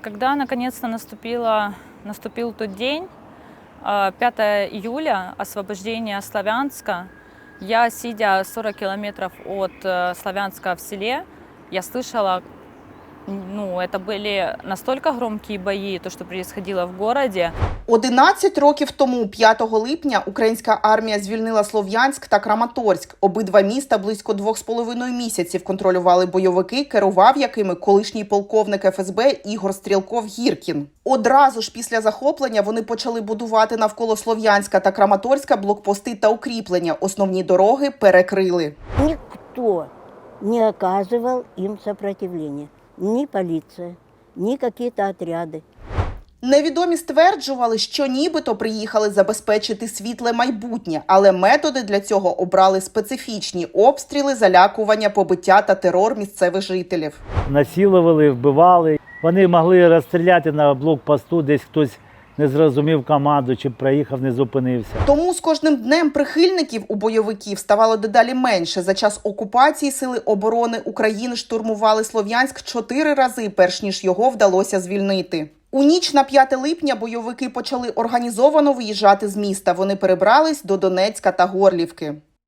Когда наконец-то наступила, наступил тот день, э, 5 июля, освобождение Славянска, я, сидя 40 километров от э, Славянска в селе, я слышала, ну, это были настолько громкие бои, то, что происходило в городе. 11 років тому, 5 липня, українська армія звільнила Слов'янськ та Краматорськ. Обидва міста близько двох з половиною місяців контролювали бойовики, керував якими колишній полковник ФСБ Ігор Стрілков Гіркін. Одразу ж після захоплення вони почали будувати навколо Слов'янська та Краматорська блокпости та укріплення. Основні дороги перекрили. Никто не оказывал им сопротивления. Ни поліція, ні якісь отряди. Невідомі стверджували, що нібито приїхали забезпечити світле майбутнє, але методи для цього обрали специфічні обстріли, залякування, побиття та терор місцевих жителів. Насілували, вбивали. Вони могли розстріляти на блокпосту, десь хтось не зрозумів команду чи проїхав, не зупинився. Тому з кожним днем прихильників у бойовиків ставало дедалі менше. За час окупації сили оборони України штурмували Слов'янськ чотири рази, перш ніж його вдалося звільнити. У ніч на 5 липня бойовики почали організовано виїжджати з міста. Вони перебрались до Донецька та Горлівки.